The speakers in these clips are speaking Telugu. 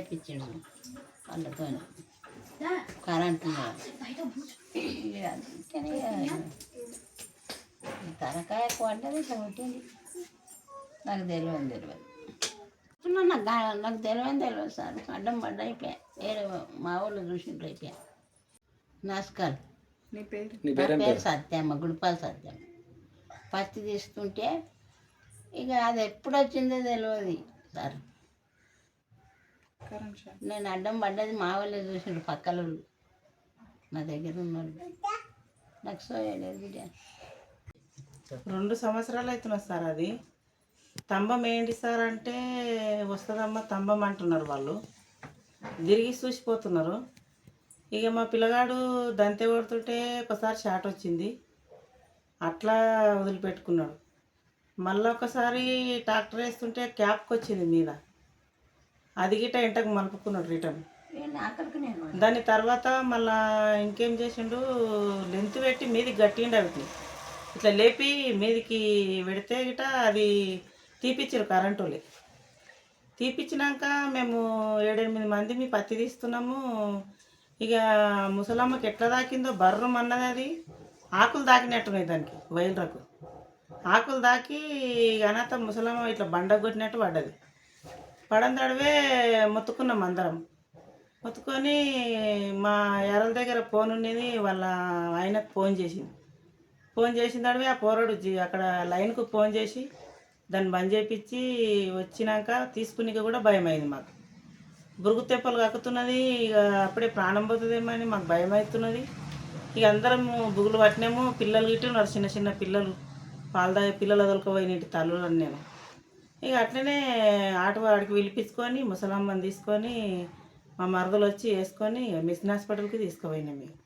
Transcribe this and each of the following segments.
చేయించిండు వాళ్ళతో కరెంట్ తలకాయ పడ్డది ఇట్లా కొట్టింది. నాకు తెలియదు తెలియదు. నాకు నాకు తెలియదు తెలియదు సార్. అడ్డం పడ్డ అయిపోయా. వేరే మా వాళ్ళు చూసిండ్రు అయిపోయా. నమస్కారం. నీ పేరు? నీ పేరేం? సత్యమ్మ గుడిపాల సత్యమ్మ. పత్తి తీస్తుంటే ఇక అది ఎప్పుడు వచ్చిందో తెలియదు సార్. నేను అడ్డం పడ్డది మా వాళ్ళే చూసిండ్రు పక్కల వాళ్ళు. నా దగ్గర ఉన్నారు నాకు సోయలేదు బిడ్డ. రెండు సంవత్సరాలు అవుతున్నారు సార్ అది. స్తంభం ఏంటి సార్ అంటే వస్తుందమ్మా స్తంభం అంటున్నారు వాళ్ళు. తిరిగి చూసిపోతున్నారు. ఇక మా పిల్లగాడు దంతే కొడుతుంటే ఒకసారి షాట్ వచ్చింది. అట్లా వదిలిపెట్టుకున్నాడు. మళ్ళీ ఒకసారి ట్రాక్టర్ వేస్తుంటే క్యాప్కి వచ్చింది మీద. అది గిట్ట ఎంటకు మలుపుకున్నాడు రిటర్న్. దాని తర్వాత మళ్ళా ఇంకేం చేసిండు? లెంత్ పెట్టి మీదికి గట్టిండు అవి ఇట్లా లేపి మీదికి పెడితే గిట అది తీపిచ్చారు కరెంటు వాళ్ళే తీపిచ్చినాక మేము ఏడెనిమిది మంది మీ పత్తి తీస్తున్నాము. ఇక ముసలమ్మకి ఎట్లా దాకిందో బర్రం అన్నది అది. ఆకులు దాకినట్టున్నాయి దానికి వైల్రకు ఆకులు దాకి ఇక అనాథ ముసలమ్మ ఇట్లా బండ కొట్టినట్టు పడ్డది. పడం తడవే మొత్తుకున్నాం అందరం. మొత్తుకొని మా ఎరల దగ్గర ఫోన్ ఉండేది వాళ్ళ ఆయనకు ఫోన్ చేసింది. ఫోన్ చేసిన తడవే ఆ పోరాడు అక్కడ లైన్కు ఫోన్ చేసి దాన్ని బంద్ చేపించి వచ్చినాక తీసుకునిక కూడా భయం అయింది మాకు. బురుగు తెప్పలు కక్కుతున్నది ఇక అప్పుడే ప్రాణం పోతుందేమో అని మాకు భయం అవుతున్నది ఇక అందరం బుగులు పట్టినాము పిల్లలు గిట్టు చిన్న చిన్న పిల్లలు. పాలు తాగే పిల్లలు వదలకపోయినట్టు తల్లులు అని నేను. ఇక అట్లనే ఆటో వాడికి పిలిపించుకొని ముసలమ్మని తీసుకొని మా మరదలు వచ్చి వేసుకొని మిషన్ హాస్పిటల్కి తీసుకుపోయినాం మేము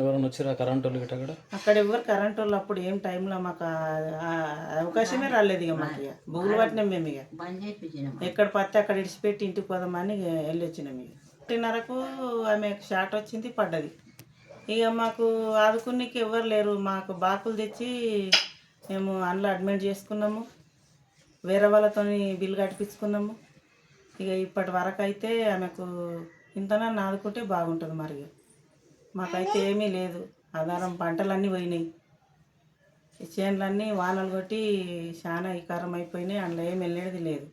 ఎవరైనా వచ్చిరా కరెంట్ వాళ్ళు గిట్ట కూడా అక్కడ ఎవరు కరెంట్ వాళ్ళు అప్పుడు ఏం టైంలో మాకు అవకాశమే రాలేదు ఇక మాకు ఇక. బుగులు పట్టినాం మేము ఇక. ఎక్కడ పడితే అక్కడ ఇడిచిపెట్టి ఇంటికి పోదామని వెళ్ళి వచ్చినాం ఇక. ఒకటిన్నరకు ఆమె షార్ట్ వచ్చింది పడ్డది. ఇక మాకు ఆదుకునికి ఎవరు లేరు మాకు బాకులు తెచ్చి మేము అందులో అడ్మిట్ చేసుకున్నాము. వేరే వాళ్ళతో బిల్లు కట్టించుకున్నాము ఇక ఇప్పటి వరకు అయితే ఆమెకు ఇంతనన్నా ఆదుకుంటే బాగుంటుంది మరి మాకైతే ఏమీ లేదు. ఆధారం పంటలన్నీ పోయినాయి. చేనులన్నీ వానలు కొట్టి చాలా వికారం అయిపోయినాయి. అందులో ఏం వెళ్ళేది లేదు.